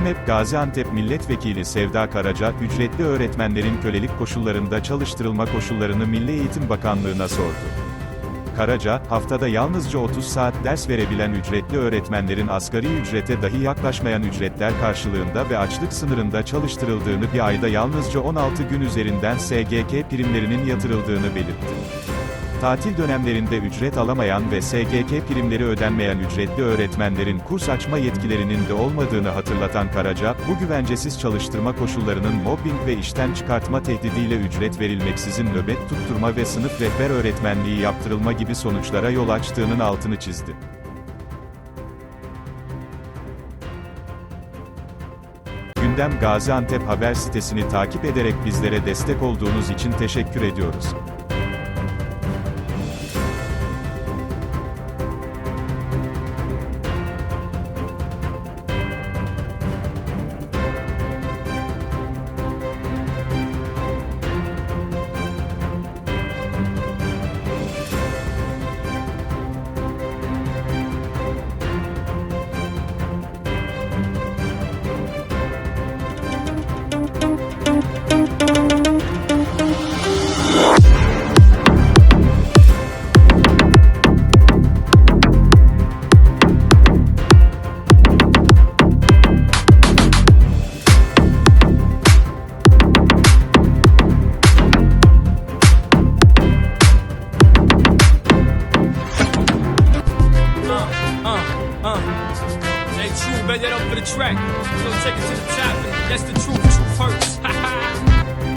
KEMEP Gaziantep Milletvekili Sevda Karaca, ücretli öğretmenlerin kölelik koşullarında çalıştırılma koşullarını Milli Eğitim Bakanlığı'na sordu. Karaca, haftada yalnızca 30 saat ders verebilen ücretli öğretmenlerin asgari ücrete dahi yaklaşmayan ücretler karşılığında ve açlık sınırında çalıştırıldığını bir ayda yalnızca 16 gün üzerinden SGK primlerinin yatırıldığını belirtti. Tatil dönemlerinde ücret alamayan ve SGK primleri ödenmeyen ücretli öğretmenlerin kurs açma yetkilerinin de olmadığını hatırlatan Karaca, bu güvencesiz çalıştırma koşullarının mobbing ve işten çıkartma tehdidiyle ücret verilmeksizin nöbet tutturma ve sınıf rehber öğretmenliği yaptırılma gibi sonuçlara yol açtığının altını çizdi. Gündem Gaziantep haber sitesini takip ederek bizlere destek olduğunuz için teşekkür ediyoruz. They true, ready up for the track. So take it to the top. That's the